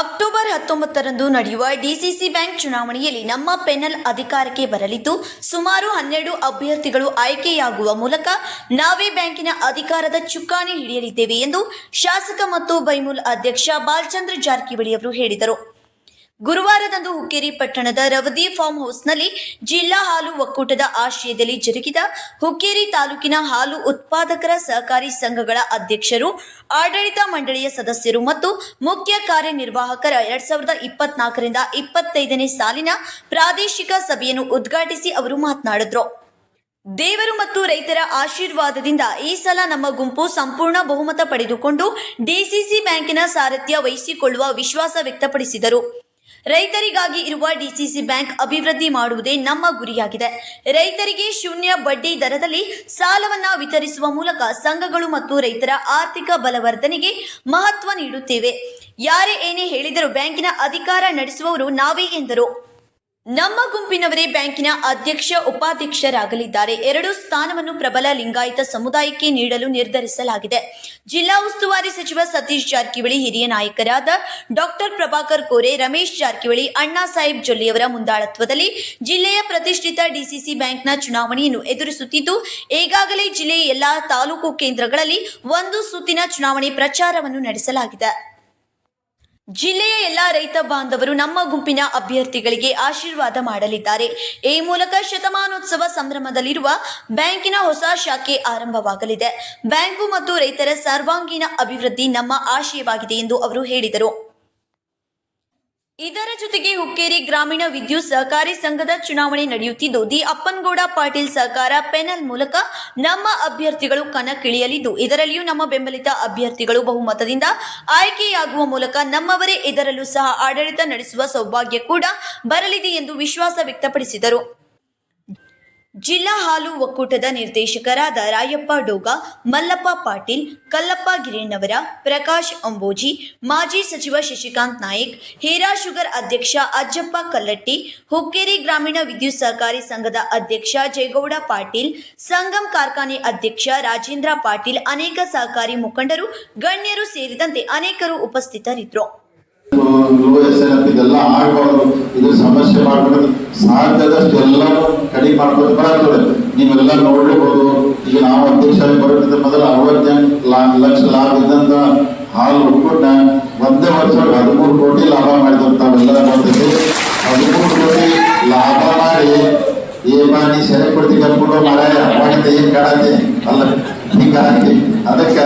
October ಹತ್ತೊಂಬತ್ತರಂದು ನಡೆಯುವ DCC bank ಚುನಾವಣೆಯಲ್ಲಿ ನಮ್ಮ ಪೆನಲ್ ಅಧಿಕಾರಕ್ಕೆ ಬರಲಿದ್ದು, ಸುಮಾರು ಹನ್ನೆರಡು ಅಭ್ಯರ್ಥಿಗಳು ಆಯ್ಕೆಯಾಗುವ ಮೂಲಕ ನಾವೇ ಬ್ಯಾಂಕಿನ ಅಧಿಕಾರದ ಚುಕ್ಕಾಣಿ ಹಿಡಿಯಲಿದ್ದೇವೆ ಎಂದು ಶಾಸಕ ಮತ್ತು ಬೈಮೂಲ್ ಅಧ್ಯಕ್ಷ ಬಾಲಚಂದ್ರ ಜಾರಕಿಹೊಳಿ ಅವರು ಹೇಳಿದರು. ಗುರುವಾರದಂದು ಹುಕ್ಕೇರಿ ಪಟ್ಟಣದ ರವದಿ ಫಾರ್ಮ್ ಹೌಸ್ನಲ್ಲಿ ಜಿಲ್ಲಾ ಹಾಲು ಒಕ್ಕೂಟದ ಆಶ್ರಯದಲ್ಲಿ ಜರುಗಿದ ಹುಕ್ಕೇರಿ ತಾಲೂಕಿನ ಹಾಲು ಉತ್ಪಾದಕರ ಸಹಕಾರಿ ಸಂಘಗಳ ಅಧ್ಯಕ್ಷರು, ಆಡಳಿತ ಮಂಡಳಿಯ ಸದಸ್ಯರು ಮತ್ತು ಮುಖ್ಯ ಕಾರ್ಯನಿರ್ವಾಹಕರ ಎರಡ್ ಸಾವಿರದ ಇಪ್ಪತ್ನಾಲ್ಕರಿಂದ ಇಪ್ಪತ್ತೈದನೇ ಸಾಲಿನ ಪ್ರಾದೇಶಿಕ ಸಭೆಯನ್ನು ಉದ್ಘಾಟಿಸಿ ಅವರು ಮಾತನಾಡಿದರು. ದೇವರು ಮತ್ತು ರೈತರ ಆಶೀರ್ವಾದದಿಂದ ಈ ಸಲ ನಮ್ಮ ಗುಂಪು ಸಂಪೂರ್ಣ ಬಹುಮತ ಪಡೆದುಕೊಂಡು ಡಿಸಿಸಿ ಬ್ಯಾಂಕಿನ ಸಾರಥ್ಯ ವಹಿಸಿಕೊಳ್ಳುವ ವಿಶ್ವಾಸ ವ್ಯಕ್ತಪಡಿಸಿದರು. ರೈತರಿಗಾಗಿ ಇರುವ ಡಿಸಿಸಿ ಬ್ಯಾಂಕ್ ಅಭಿವೃದ್ಧಿ ಮಾಡುವುದೇ ನಮ್ಮ ಗುರಿಯಾಗಿದೆ. ರೈತರಿಗೆ ಶೂನ್ಯ ಬಡ್ಡಿ ದರದಲ್ಲಿ ಸಾಲವನ್ನ ವಿತರಿಸುವ ಮೂಲಕ ಸಂಘಗಳು ಮತ್ತು ರೈತರ ಆರ್ಥಿಕ ಬಲವರ್ಧನೆಗೆ ಮಹತ್ವ ನೀಡುತ್ತೇವೆ. ಯಾರೇ ಏನೇ ಹೇಳಿದರೂ ಬ್ಯಾಂಕಿನ ಅಧಿಕಾರ ನಡೆಸುವವರು ನಾವೇ ಎಂದರು. ನಮ್ಮ ಗುಂಪಿನವರೇ ಬ್ಯಾಂಕಿನ ಅಧ್ಯಕ್ಷ, ಉಪಾಧ್ಯಕ್ಷರಾಗಲಿದ್ದಾರೆ. ಎರಡು ಸ್ಥಾನವನ್ನು ಪ್ರಬಲ ಲಿಂಗಾಯತ ಸಮುದಾಯಕ್ಕೆ ನೀಡಲು ನಿರ್ಧರಿಸಲಾಗಿದೆ. ಜಿಲ್ಲಾ ಉಸ್ತುವಾರಿ ಸಚಿವ ಸತೀಶ್ ಜಾರಕಿಹೊಳಿ, ಹಿರಿಯ ನಾಯಕರಾದ ಡಾಕ್ಟರ್ ಪ್ರಭಾಕರ್ ಕೋರೆ, ರಮೇಶ್ ಜಾರಕಿಹೊಳಿ, ಅಣ್ಣಾ ಸಾಹೇಬ್ ಜೊಲ್ಲೆಯವರ ಮುಂದಾಳತ್ವದಲ್ಲಿ ಜಿಲ್ಲೆಯ ಪ್ರತಿಷ್ಠಿತ ಡಿಸಿಸಿ ಬ್ಯಾಂಕ್ನ ಚುನಾವಣೆಯನ್ನು ಎದುರಿಸುತ್ತಿದ್ದು, ಈಗಾಗಲೇ ಜಿಲ್ಲೆಯ ಎಲ್ಲಾ ತಾಲೂಕು ಕೇಂದ್ರಗಳಲ್ಲಿ ಒಂದು ಸುತ್ತಿನ ಚುನಾವಣೆ ಪ್ರಚಾರವನ್ನು ನಡೆಸಲಾಗಿದೆ. ಜಿಲ್ಲೆಯ ಎಲ್ಲ ರೈತ ಬಾಂಧವರು ನಮ್ಮ ಗುಂಪಿನ ಅಭ್ಯರ್ಥಿಗಳಿಗೆ ಆಶೀರ್ವಾದ ಮಾಡಲಿದ್ದಾರೆ. ಈ ಮೂಲಕ ಶತಮಾನೋತ್ಸವ ಸಂಭ್ರಮದಲ್ಲಿರುವ ಬ್ಯಾಂಕಿನ ಹೊಸ ಶಾಖೆ ಆರಂಭವಾಗಲಿದೆ. ಬ್ಯಾಂಕು ಮತ್ತು ರೈತರ ಸರ್ವಾಂಗೀಣ ಅಭಿವೃದ್ಧಿ ನಮ್ಮ ಆಶಯವಾಗಿದೆ ಎಂದು ಅವರು ಹೇಳಿದರು. ಇದರ ಜೊತೆಗೆ ಹುಕ್ಕೇರಿ ಗ್ರಾಮೀಣ ವಿದ್ಯುತ್ ಸಹಕಾರಿ ಸಂಘದ ಚುನಾವಣೆ ನಡೆಯುತ್ತಿದ್ದು, ದಿ ಅಪ್ಪನಗೌಡ ಪಾಟೀಲ್ ಸಹಕಾರ ಪೆನಲ್ ಮೂಲಕ ನಮ್ಮ ಅಭ್ಯರ್ಥಿಗಳು ಕಣಕ್ಕಿಳಿಯಲಿದ್ದು, ಇದರಲ್ಲಿಯೂ ನಮ್ಮ ಬೆಂಬಲಿತ ಅಭ್ಯರ್ಥಿಗಳು ಬಹುಮತದಿಂದ ಆಯ್ಕೆಯಾಗುವ ಮೂಲಕ ನಮ್ಮವರೇ ಇದರಲ್ಲೂ ಸಹ ಆಡಳಿತ ನಡೆಸುವ ಸೌಭಾಗ್ಯ ಕೂಡ ಬರಲಿದೆ ಎಂದು ವಿಶ್ವಾಸ ವ್ಯಕ್ತಪಡಿಸಿದರು. ಜಿಲ್ಲಾ ಹಾಲು ಒಕ್ಕೂಟದ ನಿರ್ದೇಶಕರಾದ ರಾಯಪ್ಪ ಡೋಗ, ಮಲ್ಲಪ್ಪ ಪಾಟೀಲ್, ಕಲ್ಲಪ್ಪ ಗಿರಿಣ್ಣವರ ಪ್ರಕಾಶ್ ಅಂಬೋಜಿ, ಮಾಜಿ ಸಚಿವ ಶಶಿಕಾಂತ್ ನಾಯಕ್, ಹೇರಾ ಶುಗರ್ ಅಧ್ಯಕ್ಷ ಅಜ್ಜಪ್ಪ ಕಲ್ಲಟ್ಟಿ, ಹುಕ್ಕೇರಿ ಗ್ರಾಮೀಣ ವಿದ್ಯುತ್ ಸಹಕಾರಿ ಸಂಘದ ಅಧ್ಯಕ್ಷ ಜಯಗೌಡ ಪಾಟೀಲ್, ಸಂಗಮ್ ಕಾರ್ಖಾನೆ ಅಧ್ಯಕ್ಷ ರಾಜೇಂದ್ರ ಪಾಟೀಲ್, ಅನೇಕ ಸಹಕಾರಿ ಮುಖಂಡರು, ಗಣ್ಯರು ಸೇರಿದಂತೆ ಅನೇಕರು ಉಪಸ್ಥಿತರಿದ್ದರು. ಇದೆಲ್ಲ ಆಗ್ಬಾರ್ದು ಇದು ಸಮಸ್ಯೆ ಮಾಡ್ಬಿಡೋದು ಸಾಧ್ಯದಷ್ಟು ಎಲ್ಲರೂ ಕಡಿಮೆ ಮಾಡ್ಕೊಂಡು ಬರತ್ತದೆ ನೀವೆಲ್ಲ ನೋಡ್ಲಿಬಹುದು ಈಗ ನಾವು ಅಧ್ಯಕ್ಷ ಬರೋದ್ರ ಮೊದಲು ಅರವತ್ತೆಂಟು ಲಕ್ಷ ಲಾಭ ಇದ್ದಂತ ಹಾಲು ಒಕ್ಕೂಟ ಒಂದೇ ವರ್ಷ ಹದಿಮೂರು ಕೋಟಿ ಲಾಭ ಮಾಡಿದ್ರು ತಾವೆಲ್ಲ ಬರ್ತೈತಿ ಹದಿಮೂರು ಕೋಟಿ ಲಾಭ ಮಾಡಿ ಏಮ ನೀ ಸೆರೆ ಕೊಡ್ತಿ ಕರ್ಕೊಂಡು ಮಾರಾಯ ಮಾಡಿದ್ದೆ ಏನ್ ಕಾಣತ್ತೆ? ಅಲ್ಲ ಹಿಂಗಾಗಿ ಅದಕ್ಕೆ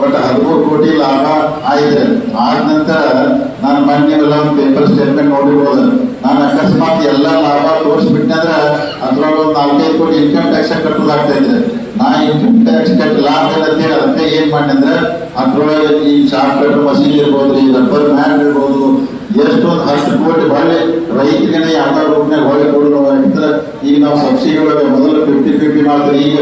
ಬಟ್ ಹದಿಮೂರು ಕೋಟಿ ಲಾಭ ಆಯ್ತು. ಆದ ನಂತರ ನಾನು ಮೊನ್ನೆ ಒಂದು ಪೇಪರ್ ಸ್ಟೇಟ್ಮೆಂಟ್ ನೋಡಿರ್ಬೋದು. ನಾನು ಅಕಸ್ಮಾತ್ ಎಲ್ಲ ಲಾಭ ತೋರಿಸ್ಬಿಟ್ಟೆ ಅಂದ್ರೆ ಅದ್ರೊಳಗೆ ಒಂದು ನಾಲ್ಕೈದು ಕೋಟಿ ಇನ್ಕಮ್ ಟ್ಯಾಕ್ಸ್ ಕಟ್ಟೋದಾಗ್ತಾ ಇದ್ರೆ ನಾ ಇನ್ಕಮ್ ಟ್ಯಾಕ್ಸ್ ಕಟ್ಟ ಲಾಭ ಹೇಳಿ ಅದಕ್ಕೆ ಏನ್ ಮಾಡಿ ಅಂದ್ರೆ ಅದ್ರೊಳಗೆ ಈ ಚಾಕ್ಲೇಟ್ ಮಷೀನ್ ಇರ್ಬೋದು, ಈ ರಬ್ಬರ್ ಮ್ಯಾನ್ ಇರ್ಬೋದು, ಎಷ್ಟೊಂದು ಹತ್ತು ಕೋಟಿ ಹೊಳ್ಳಿ ರೈತರಿಗೆ ಯಾವ್ದಾದ್ರು ರೂಪನಾಗ ಹೊಳ್ಳಿ ಯಾಕಂದ್ರೆ ಈಗ ನಾವು ಸಬ್ಸಿಡಿ ಮೊದಲು ಫಿಫ್ಟಿ ಫಿಫ್ಟಿ ಮಾಡ್ತೀವಿ. ಈಗ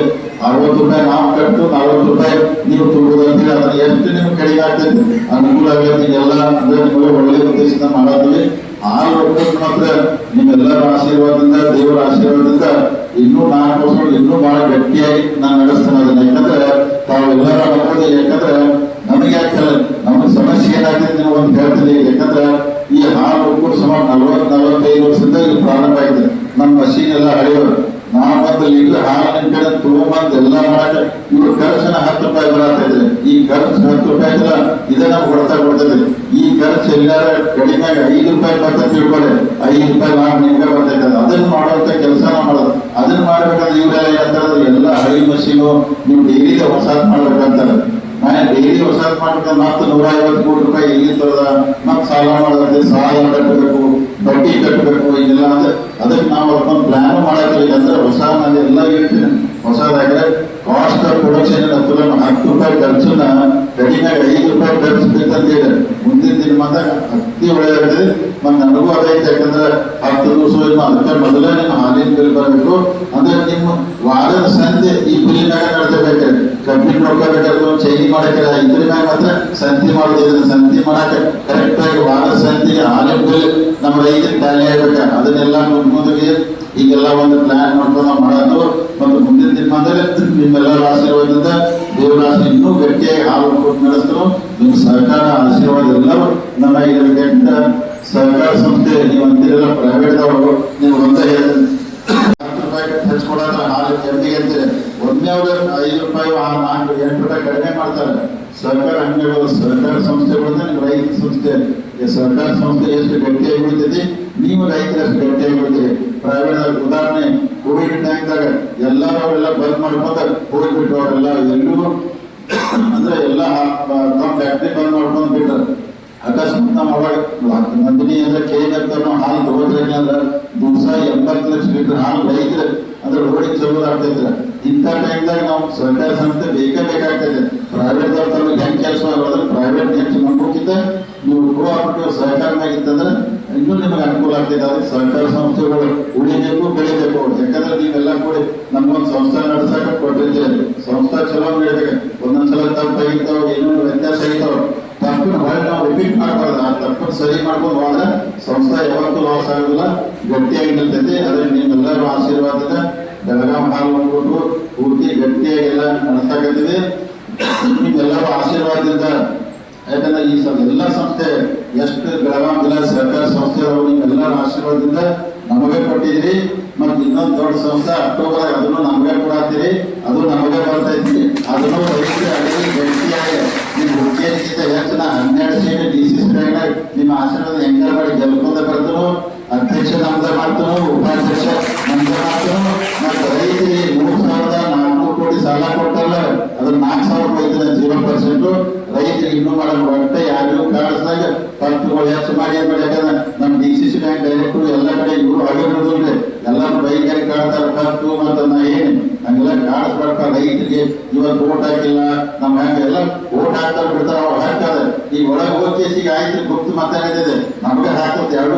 ಅರವತ್ತು ರೂಪಾಯಿ ನಾವು ಕಟ್ಟು ನಲವತ್ತು ರೂಪಾಯಿ ನೀವು ತುಂಬೋದು ಅಂತೀರಿ. ಅದನ್ನ ಎಷ್ಟು ನಿಮ್ಗೆ ಕಡಿಮೆ ಆಗ್ತೈತಿ? ಅನುಕೂಲ ಆಗೈತಿ ಎಲ್ಲ ಅಂದ್ರೆ ನಿಮಗೆ ಒಳ್ಳೆ ಉದ್ದೇಶದಿಂದ ಮಾಡತ್ತೀವಿ ಆ ಒಕ್ಕೂಟ ಮಾತ್ರ ನಿಮ್ಮೆಲ್ಲರ ಆಶೀರ್ವಾದದಿಂದ, ದೇವರ ಆಶೀರ್ವಾದದಿಂದ ಇನ್ನೂ ನಾಲ್ಕು ವರ್ಷ ಇನ್ನೂ ಬಹಳ ಗಟ್ಟಿಯಾಗಿ ನಾನು ನಡೆಸ್ತೇನೆ ಅದನ್ನ ಯಾಕಂದ್ರೆ ತಾವೆಲ್ಲರ ಅನುಭವ ಯಾಕಂದ್ರೆ ನಮಗೆ ಯಾಕಲ್ಲ ನಮ್ಮ ಸಮಸ್ಯೆ ಏನಾಗ್ತದೆ ನೀವು ಒಂದು ಹೇಳ್ತೀನಿ ಯಾಕಂದ್ರೆ ಈ ಹಾಲು ಒಕ್ಕೂಟ ಸುಮಾರು ನಲವತ್ತು, ನಲವತ್ತೈದು ವರ್ಷದಿಂದ ಇಲ್ಲಿ ಪ್ರಾರಂಭ ಆಗಿದೆ. ನಮ್ಮ ಮಷೀನ್ ಎಲ್ಲ ಹಳೆಯವರು ಒಂದು ಇಲ್ಲ ಹಾಲಿನ ಕಡೆ ತಗೊಂಬಂದು ಎಲ್ಲ ಮಾಡಕ ಇವ್ರು ಖರ್ಚನ ಹತ್ತು ರೂಪಾಯಿ ಬರತ್ತಾ ಇದ್ರೆ ಈ ಖರ್ಚು ಹತ್ತು ರೂಪಾಯಿ ಇಲ್ಲ ಇದನ್ನ ಕೊಡ್ತಾ ಕೊಡ್ತದೆ ಈ ಖರ್ಚು ಎಲ್ಲಾರ ಕಡಿಮೆ ಐದು ರೂಪಾಯಿ ಬರ್ತಾ ತಿಳ್ಕೊಳ್ಳಿ ಐದು ರೂಪಾಯಿ ಲಾಭ ನಿಮ್ಗೆ ಬರ್ತೈತೆ ಅದನ್ನ ಮಾಡುವಂತ ಕೆಲಸ ಮಾಡೋದು. ಅದನ್ನ ಮಾಡ್ಬೇಕಂದ್ರೆ ಇವರೆಲ್ಲ ಏನಂತಾರೆ ಎಲ್ಲ ಹಳಿ ಮಷೀನು ನೀವು ಡೈಲಿ ಹೊಸಾದ್ ಮಾಡ್ಬೇಕಂತಾರೆ ನಾನು ಡೈಲಿ ಹೊಸಾದ್ ಮಾಡ್ಬೇಕಂದ್ರೆ ಮತ್ತೆ ನೂರ ಐವತ್ತು ಕೋಟಿ ರೂಪಾಯಿ ಎಲ್ಲಿ ತರದ? ಮತ್ತೆ ಸಾಲ ಮಾಡೋದಂತೆ ಸಾಲ ಕಟ್ಟಬೇಕು, ಬಡ್ಡಿ ಕಟ್ಟಬೇಕು, ಇದೆಲ್ಲ ಅಂದ್ರೆ ಅದಕ್ಕೆ ನಾವು ಅದೊಂದು ಪ್ಲಾನ್ ಮಾಡಕ್ಕಿಲ್ಲ ಅಂದ್ರೆ ಹೊಸ ನಾನು ಎಲ್ಲ ಹೇಳ್ತೀನಿ ಹೊಸದಾಗ್ರೆ ಕಾಸ್ಟ್ ಆಫ್ ಪ್ರೊಡಕ್ಷನ್ ಹತ್ತು ಹತ್ತು ರೂಪಾಯಿ ಖರ್ಚನ್ನ ಕಡಿಮೆ ಐದು ರೂಪಾಯಿ ಖರ್ಚು ಬೇಕಂತ ಹೇಳಿ ಮುಂದಿನ ದಿನ ಮಾತ್ರ ಅತಿ ಒಳ್ಳೆಯದಾಗ್ತದೆ. ಮತ್ತೆ ನನಗೂ ಅದೈತೆ ಯಾಕಂದ್ರೆ ಹತ್ತು ದಿವಸ ಅದಕ್ಕೆ ಮೊದಲೇ ನಿಮ್ಮ ಹಾಲಿನ ಬಿಲ್ ಬರಬೇಕು. ಅಂದ್ರೆ ನಿಮ್ಮ ವಾರದ ಸಂಜೆ ಈ ಹೆಣ್ಣು ಮಕ್ಕಳ ಕರ್ಕೊಂಡು ಮಾಡಕ್ಕೆ ಇದ್ರ ಮ್ಯಾಗ ಮಾತ್ರ ಸಂತಿ ಮಾಡೋದಿಲ್ಲ ಸಂತಿ ಮಾಡಾಕ ಕರೆಕ್ಟ್ ಆಗಿ ವಾರ ಸಂತಿಗೆ ಆಲಂಬಲ್ ನಮ್ಮ ರೈತರು ಖಾಲಿ ಆಗ್ಬೇಕು ಅದನ್ನೆಲ್ಲ ಮುಂದಕ್ಕೆ ಈಗೆಲ್ಲ ಒಂದು ಪ್ಲಾನ್ ಮಾಡ್ಕೊಂಡು ಮಾಡೋದು. ಮತ್ತು ಮುಂದಿನ ದಿನಮಾನದಲ್ಲಿ ನಿಮ್ಮೆಲ್ಲರ ಆಶೀರ್ವಾದದಿಂದ ದೇವರ ಇನ್ನೂ ಗಟ್ಟಿಯಾಗಿ ಹಾಲು ಕೊಟ್ಟು ನಡೆಸಿದ್ರು ನಿಮ್ಮ ಸರ್ಕಾರ ಆಶೀರ್ವಾದ ಎಲ್ಲರೂ ನಮ್ಮ ಇರಬೇಕಂತ ಸಹಕಾರ ಸಂಸ್ಥೆ, ನೀವು ಪ್ರೈವೇಟ್ ಅವರು ನೀವು ಒಂದೇ ರೂಪಾಯಿ ನಾಲ್ಕು ಹಾಲು ಎಮ್ಮಿಗೆ ಒಮ್ಮೆ ಅವ್ರು ಐದು ರೂಪಾಯಿ ನಾಲ್ಕು ಎಂಟು ರೂಪಾಯಿ ಕಡಿಮೆ ಮಾಡ್ತಾರೆ. ಸರ್ಕಾರ ಅಂಗಡಿಗಳು ಸರ್ಕಾರ ಸಂಸ್ಥೆಗಳು ರೈತ ಸಂಸ್ಥೆ. ಸರ್ಕಾರ ಸಂಸ್ಥೆ ಎಷ್ಟು ಗಟ್ಟಿಯಾಗಿ ಉಳಿತೈತಿ? ನೀವು ರೈತರು ಎಷ್ಟು ಗಟ್ಟಿಯಾಗಿ ಉಳಿತೀರಿ? ಪ್ರೈವೇಟ್ ಉದಾಹರಣೆ ಕೋವಿಡ್ ಟೈಮ್ದಾಗ ಎಲ್ಲರೂ ಅವೆಲ್ಲ ಬಂದ್ ಕೋವಿಡ್ ಹೋಗ್ಬಿಟ್ಟು ಅವರೆಲ್ಲ ಎಲ್ಲೂ ಅಂದ್ರೆ ಎಲ್ಲ ತಮ್ಮ ಫ್ಯಾಕ್ಟ್ರಿ ಬಂದ್ ಮಾಡ್ಕೊಂಡ್ ಬಿಟ್ಟಾರೆ ಅಕಸ್ಮಾತ್ ನಾವು ಅವಾಗ ನಂದಿನಿ ಅಂದ್ರೆ ಕೇಕ್ ಹಾಲು ತಗೋದ್ರಿ ಅಂದ್ರೆ ದಿವಸ ಎಂಬತ್ತು ಲಕ್ಷ ಲೀಟರ್ ಹಾಲು ರೈತರ ಅಂದ್ರೆ ರೋಡಿಗೆ ಚಲೋ ಆಗ್ತೈತ್ರ ಇಂಥ ಟೈಮ್ದಾಗ ನಾವು ಸರ್ಕಾರ ಸಂಸ್ಥೆ ಬೇಕೇ ಬೇಕಾಗ್ತೈತೆ ಪ್ರೈವೇಟ್ ತಮಗೆ ಹೆಂಗ್ ಕೆಲಸ ಮಾಡೋದ್ರೆ ಪ್ರೈವೇಟ್ ಹೆಚ್ಚು ನಂಬೋಕ್ಕಿಂತ ನೀವು ಕೋಆಪರೇಟಿವ್ ಸಹಕಾರನಾಗ ಇತ್ತಂದ್ರೆ ಇನ್ನೂ ನಿಮಗೆ ಅನುಕೂಲ ಆಗ್ತೈತೆ ಅದಕ್ಕೆ ಸರ್ಕಾರ ಸಂಸ್ಥೆಗಳು ಉಳಿಬೇಕು, ಬೆಳಿಬೇಕು ಯಾಕಂದ್ರೆ ನೀವೆಲ್ಲ ಕೂಡಿ ನಮ್ಗೊಂದು ಸಂಸ್ಥೆ ನಡೆಸಕ ಕೊಟ್ಟಿರ್ತೀರಿ ಸಂಸ್ಥೆ ಚಲೋ ನಡೀಬೇಕು ಒಂದೊಂದ್ಸಲ ತಪ್ಪಾಗಿರ್ತಾವ ಏನೋ ವ್ಯತ್ಯಾಸ ಆಗಿರ್ತಾವ ತಪ್ಪಿನ ಹೊರಗೆ ನಾವು ರಿಪೀಟ್ ಮಾಡಬಾರ್ದು. ಆ ತಪ್ಪನ್ನು ಸರಿ ಮಾಡ್ಕೊಂಡು ಹೋದ್ರೆ ಸಂಸ್ಥೆ ಯಾವತ್ತೂ ಲಾಸ್ ಆಗೋದಿಲ್ಲ. ಗಟ್ಟಿಯಾಗಿ ನಿಲ್ತೈತಿ. ಅದೇ ನಿಮ್ಮೆಲ್ಲರೂ ಆಶೀರ್ವಾದದಿಂದ ಬೆಳಗಾಂ ಹಾಲು ಬಂದ್ಬಿಟ್ಟು ಪೂರ್ತಿ ಗಟ್ಟಿಯಾಗಿ ಎಲ್ಲ ನಡೆಸಾಕತ್ತಿದೆ ನಿಮ್ಮೆಲ್ಲರೂ ಆಶೀರ್ವಾದದಿಂದ. ಯಾಕಂದ್ರೆ ಈ ಎಲ್ಲ ಸಂಸ್ಥೆ, ಎಷ್ಟು ಬೆಳಗಾಂ ಜಿಲ್ಲಾ ಸರ್ಕಾರಿ ಸಂಸ್ಥೆ ನಿಮ್ಮೆಲ್ಲರ ಆಶೀರ್ವಾದದಿಂದ ನಮಗೆ ಕೊಟ್ಟಿದ್ರಿ ಮತ್ತೆ ಇನ್ನೊಂದು ದೊಡ್ಡ ಸಂಸ್ಥೆ ಅಕ್ಟೋಬರ್ ಅದನ್ನು ನಮಗೆ ಕೊಡತ್ತೀರಿ ಅದು ನಮಗೆ ಬರ್ತೈತಿ ಅದನ್ನು ಹೆಚ್ಚಿನ ಹನ್ನೆರಡು ಸೀಟ್ ಡಿ ಸಿ ನಿಮ್ಮ ಆಶೀರ್ವಾದ ಹೆಂಗಾರ ಮಾಡಿ ಗೆಲ್ಕೊಂಡ ಬರ್ತನು, ಅಧ್ಯಕ್ಷ ನಮ್ದ ಮಾಡ್ತನು, ಉಪಾಧ್ಯಕ್ಷ ಮಾಡಿ ಮಾಡಿ ಯಾಕಂದ್ರೆ ನಮ್ಮ D C C bank director ಎಲ್ಲ ಕಡೆ ಇವರು ಆಗಿರೋದಿಲ್ಲ ಎಲ್ಲರೂ ಬೈಕರಿ ಕಾಡ್ತಾರ ಖರ್ಚು ಮತ್ತು ನಾ ಏನು? ಹಂಗೆಲ್ಲ ಕಾಡಿಸ್ಬಾರ್ದ ರೈತರಿಗೆ ಇವತ್ತು ಓಟ್ ಹಾಕಿಲ್ಲ. ನಮ್ಮ ಹಂಗೆಲ್ಲ ಓಟ್ ಹಾಕ್ತಾರ ಬಿಡ್ತಾರ. ಅವ್ರು ಹಾಕ್ತಾರೆ ಈಗ ಒಳಗೆ ಹೋಗಿ ಈಗ ಆಯ್ತು ಗುಪ್ತು ಮಾತಾಡಿದೆ ನಮಗೆ ಎರಡು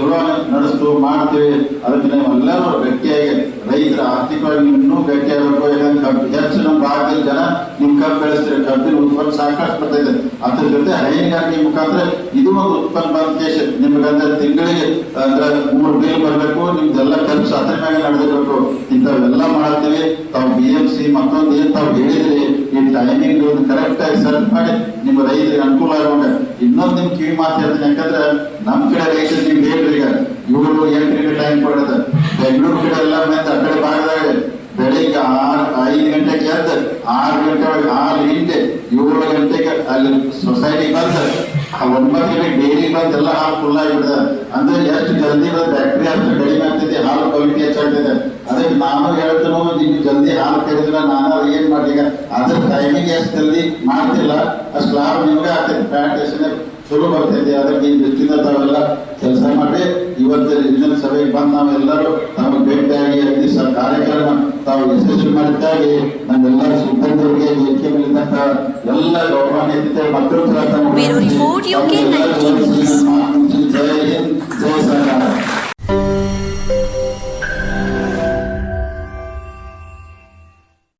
ಚಲೋ ನಡೆಸ್ತು ಮಾಡ್ತೀವಿ. ಅದಕ್ಕೆ ನಾವು ಎಲ್ಲರೂ ಗಟ್ಟಿಯಾಗಿ ರೈತರ ಆರ್ಥಿಕವಾಗಿ ಇನ್ನೂ ಗಟ್ಟಿಯಾಗಬೇಕು. ಯಾಕಂದ್ರೆ ಹೆಚ್ಚು ನಮ್ಮ ಭಾಗದಲ್ಲಿ ಜನ ನಿಮ್ ಕಬ್ಬು ಬೆಳೆಸ್ತೀರಿ. ಕಬ್ಬಿನ ಉತ್ಪನ್ನ ಸಾಕಷ್ಟು ಬರ್ತೈತೆ. ಅದ್ರ ಜೊತೆ ಹೈನುಗಾರಿಕೆ ಮುಖಾಂತರ ಇದು ಒಂದು ಉತ್ಪನ್ನ ಬಂದ ನಿಮ್ಗಂದ್ರೆ ತಿಂಗಳಿಗೆ ಅಂದ್ರೆ ಮೂರು ಬಿಲ್ ಬರಬೇಕು. ನಿಮ್ದೆಲ್ಲ ಖರ್ಚು ಅದ್ರ ಮೇಲೆ ನಡೆದಿರ್ಬೇಕು. ಇಂಥವೆಲ್ಲ ಮಾಡ್ತೀವಿ. ತಾವು ಬಿ ಎಂ ಸಿ ಮತ್ತೊಂದು ಏನ್ ತಾವು ಹೇಳಿದ್ರಿ, ಈ ಟೈಮಿಂಗ್ ಕರೆಕ್ಟ್ ಆಗಿ ಸರ್ಚ್ ಮಾಡಿ ನಿಮ್ಮ ರೈತರಿಗೆ ಅನುಕೂಲ ಆಗೋಣ ಇನ್ನೊಂದು ನಿಮ್ ಕಿವಿ ಮಾತು ಹೇಳ್ತೀನಿ. ಯಾಕಂದ್ರೆ ನಮ್ ಕಡೆ ರೈತರು ನೀವು ಹೇಳ್ರಿ ಏಳು ಎಂಟು ಟೈಮ್ ಕೊಡೋದು? ಬೆಂಗಳೂರು ಕಡೆ ಎಲ್ಲ ಮತ್ತೆ ಆ ಕಡೆ ಭಾಗದಾಗ ಬೆಳಿಗ್ಗೆ ಆರು, ಐದು ಗಂಟೆಗೆ ಎದ್ದು ಆರು ಗಂಟೆ ಒಳಗೆ, ಆರು ಹಿಂದೆ ಏಳು ಗಂಟೆಗೆ ಅಲ್ಲಿ ಸೊಸೈಟಿ ಬಂದು, ಆ ಒಂಬತ್ತು ಗಂಟೆಗೆ ಡೈಲಿ ಬಂದು ಎಲ್ಲ ಹಾಲು ಫುಲ್ ಆಗಿಬಿಡ್ದ ಅಂದ್ರೆ ಎಷ್ಟು ಜಲ್ದಿ ಬಂದು ಬ್ಯಾಕ್ಟ್ರಿ ಅಷ್ಟು ಕಡಿಮೆ ಆಗ್ತೈತಿ, ಹಾಲು ಕ್ವಾಲಿಟಿ ಹೆಚ್ಚಾಗ್ತದೆ ಅದಕ್ಕೆ ನಾನು ಹೇಳ್ತೇನೋ ನೀವು ಜಲ್ದಿ ಹಾಲು ಕರೆದಿಲ್ಲ ನಾನು ಏನ್ ಮಾಡಿ ಈಗ ಅದ್ರ ಟೈಮಿಂಗ್ ಎಷ್ಟು ಜಲ್ದಿ ಮಾಡ್ತಿಲ್ಲ, ಅಷ್ಟು ಲಾಭ ನಿಮ್ಗೆ ಆಗ್ತೈತಿ. ಪ್ಲಾಂಟೇಶನ್ ಶುಭ ಬರ್ತೈತೆ ಅದಕ್ಕೆ ಹೆಚ್ಚಿನ ತಾವೆಲ್ಲ ಕೆಲಸ ಮಾಡಿ ಇವತ್ತು ಇಂದಿನ ಸಭೆಗೆ ಬಂದು ನಾವೆಲ್ಲರೂ ನಮಗೆ ಭೇಟಿಯಾಗಿ ಈ ಕಾರ್ಯಕ್ರಮ ತಾವು ಯಶಸ್ವಿ ಮಾಡಿದ್ದಾಗಿ ನಮ್ಮೆಲ್ಲ ಸಿಬ್ಬಂದಿಯವರಿಗೆ ವೇದಿಕೆಯಲ್ಲಿದ್ದಂಥ ಎಲ್ಲ ಗೌರವಾನ್ವಿತ ಮಕ್ಕಳು ಕೂಡ ತಮ್ಮ ಜೈ ಹಿಂದ್ ಜೈ ಸರ್ಕಾರ